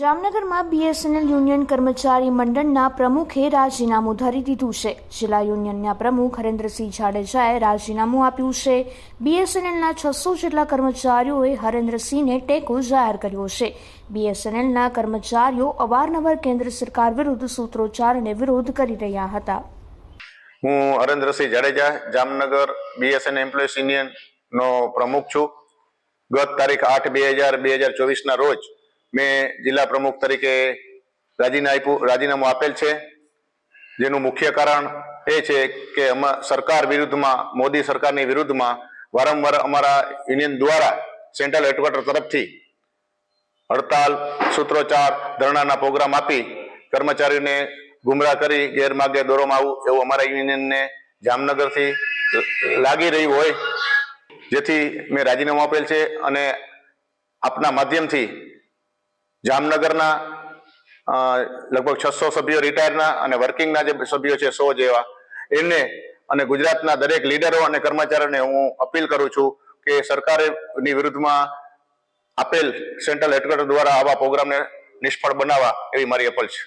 જામનગરમાં BSNL union કર્મચારી મંડળના પ્રમુખે રાજીનામું ધરી દીધું છે. જિલ્લા યુનિયનના પ્રમુખ હરેન્દ્રસિંહ જાડેજાએ રાજીનામું આપ્યું છે. બીએસએનએલના છસો જેટલા કર્મચારીઓએ હરેન્દ્રસિંહને ટેકો જાહેર કર્યો છે. બીએસએનએલના કર્મચારીઓ અવારનવાર કેન્દ્ર સરકાર વિરુદ્ધ સૂત્રોચ્ચારને વિરોધ કરી રહ્યા હતા. હું હરેન્દ્રસિંહ જાડેજા, જામનગર બીએસએન એમ્પ્લોઈઝ યુનિયનનો પ્રમુખ છું. ગત તારીખ આઠ બે હજાર બે હજાર ચોવીસના રોજ મેં જિલ્લા પ્રમુખ તરીકે રાજીના આપ્યું, રાજીનામું આપેલ છે. જેનું મુખ્ય કારણ એ છે કે સરકાર વિરુદ્ધમાં, મોદી સરકારની વિરુદ્ધમાં વારંવાર અમારા યુનિયન દ્વારા સેન્ટ્રલ હેડક્વાર્ટર તરફથી હડતાલ, સૂત્રોચ્ચાર, ધરણાના પ્રોગ્રામ આપી કર્મચારીઓને ગુમરાહ કરી ગેરમાર્ગે દોરવામાં આવું એવું અમારા યુનિયનને જામનગરથી લાગી રહ્યું હોય. જેથી મેં રાજીનામું આપેલ છે અને આપના માધ્યમથી જામનગરના લગભગ છસો સભ્યો રિટાયરના અને વર્કિંગના જે સભ્યો છે સો જેવા, એમને અને ગુજરાતના દરેક લીડરો અને કર્મચારીઓને હું અપીલ કરું છું કે સરકારની વિરુદ્ધમાં આપેલ સેન્ટ્રલ હેડક્વાર્ટર દ્વારા આવા પ્રોગ્રામને નિષ્ફળ બનાવવા એવી મારી અપીલ છે.